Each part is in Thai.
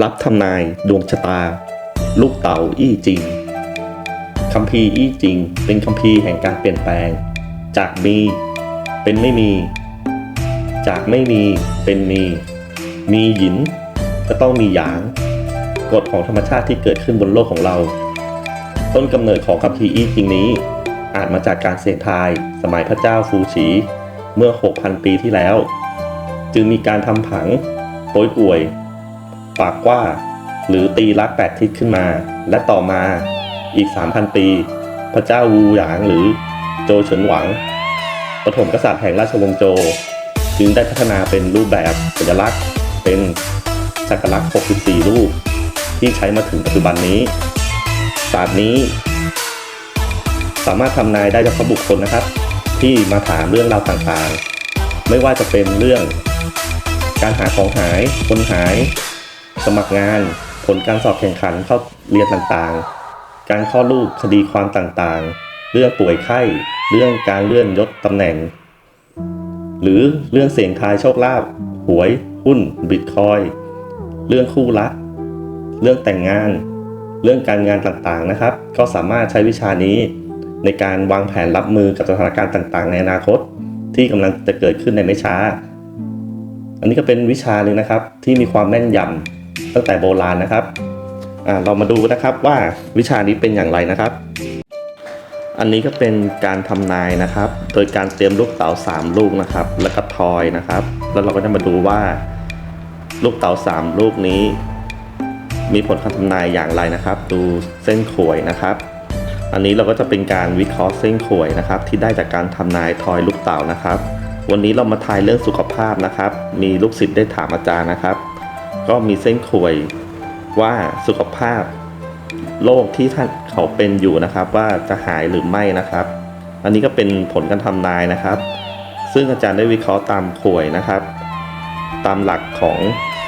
รับทำนายดวงชะตา ลูกเต๋าอี้จริงคัมภีร์อี้จริง เป็นคัมภีร์แห่งการเปลี่ยนแปลง จากมีเป็นไม่มี จากไม่มีเป็นมี มีหยินก็ต้องมีหยาง กฎของธรรมชาติที่เกิดขึ้นบนโลกของเรา ต้นกำเนิดของคัมภีร์อี้จริงนี้ อาจมาจากการเสี่ยงทายสมัยพระเจ้าฟูฉีเมื่อ 6,000 ปีที่แล้ว จึงมีการทำผังโป้ยป่วยากกว้าหรือตีลักแปดทิศขึ้นมา และต่อมาอีก 3,000 ปี พระเจ้าวูหยางหรือโจเฉินหวัง ปฐมกษัตริย์แห่งราชวงศ์โจ จึงได้พัฒนาเป็นรูปแบบสัญลักษณ์ เป็นสักลักษณ์ 64 รูป ที่ใช้มาถึงปัจจุบันนี้ศาสตร์นี้ สามารถทำนายได้เฉพาะบุคคลนะครับ ที่มาถามเรื่องราวต่างๆ ไม่ว่าจะเป็นเรื่องการหาของหาย คนหาย สมัครงาน ผลการสอบแข่งขันเข้าเรียนต่างๆ การข้อลูกคดีความต่างๆ เรื่องป่วยไข้ เรื่องการเลื่อนยศตำแหน่ง หรือเรื่องเสี่ยงทายโชคลาภหวย หุ้นบิตคอย เรื่องคู่รัก เรื่องแต่งงาน เรื่องการงานต่างๆนะครับ ก็สามารถใช้วิชานี้ ในการวางแผนรับมือกับสถานการณ์ต่างๆ ในอนาคต ที่กำลังจะเกิดขึ้นในไม่ช้า อันนี้ก็เป็นวิชาหนึ่งนะครับที่มีความแม่นยำ ตั้งแต่โบราณนะครับเรามาดูนะครับว่าวิชานี้เป็นอย่างไรนะครับ อันนี้ก็เป็นการทำนายนะครับ โดยการเตรียมลูกเต๋าสามลูกนะครับ แล้วก็ทอยนะครับ แล้วเราก็จะมาดูว่า ลูกเต๋าสามลูกนี้ มีผลคำทำนายอย่างไรนะครับ ดูเส้นขวยนะครับ อันนี้เราก็จะเป็นการวิเคราะห์เส้นขวยนะครับ ที่ได้จากการทำนายทอยลูกเต๋านะครับ วันนี้เรามาทายเรื่องสุขภาพนะครับ มีลูกศิษย์ได้ถามอาจารย์นะครับ ก็มีเส้นขวยว่าสุขภาพโรคที่ท่านเขาเป็นอยู่นะครับ ว่าจะหายหรือไม่นะครับ อันนี้ก็เป็นผลการทำนายนะครับ ซึ่งอาจารย์ได้วิเคราะห์ตามขวยนะครับ ตามหลักของ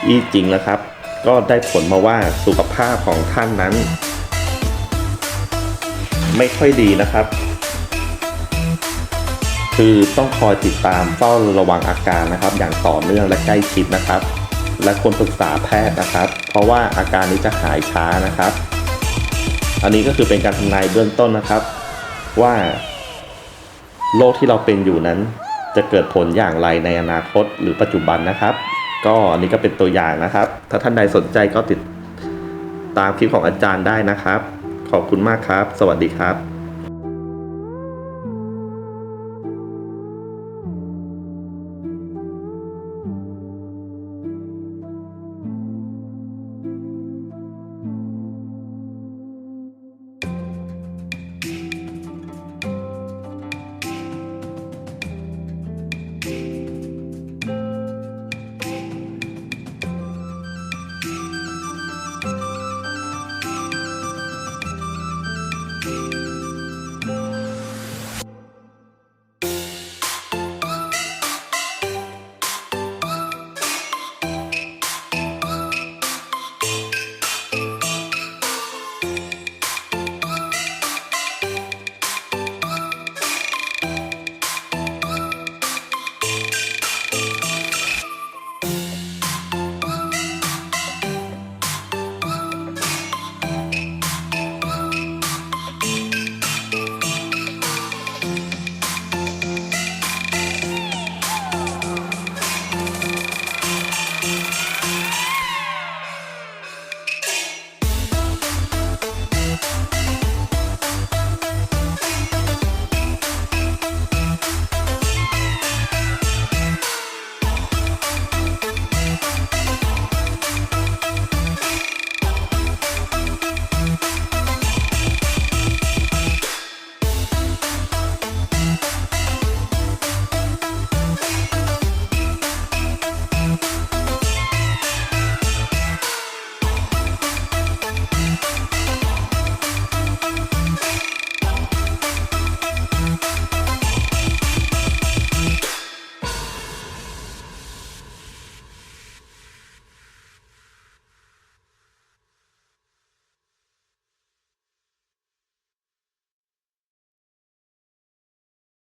อี้จริงนะครับ ก็ได้ผลมาว่าสุขภาพของท่านนั้น ไม่ค่อยดีนะครับคือต้องคอยติดตามเฝ้าระวังอาการนะครับ อย่างต่อเนื่องและใกล้ชิดนะครับ และควรปรึกษาแพทย์นะครับ เพราะว่าอาการนี้จะหายช้านะครับ อันนี้ก็คือเป็นการทำนายเบื้องต้นนะครับ ว่าโรคที่เราเป็นอยู่นั้น จะเกิดผลอย่างไรในอนาคตหรือปัจจุบันนะครับ ก็อันนี้ก็เป็นตัวอย่างนะครับ ถ้าท่านใดสนใจก็ติดตามคลิปของอาจารย์ได้นะครับ ขอบคุณมากครับ สวัสดีครับ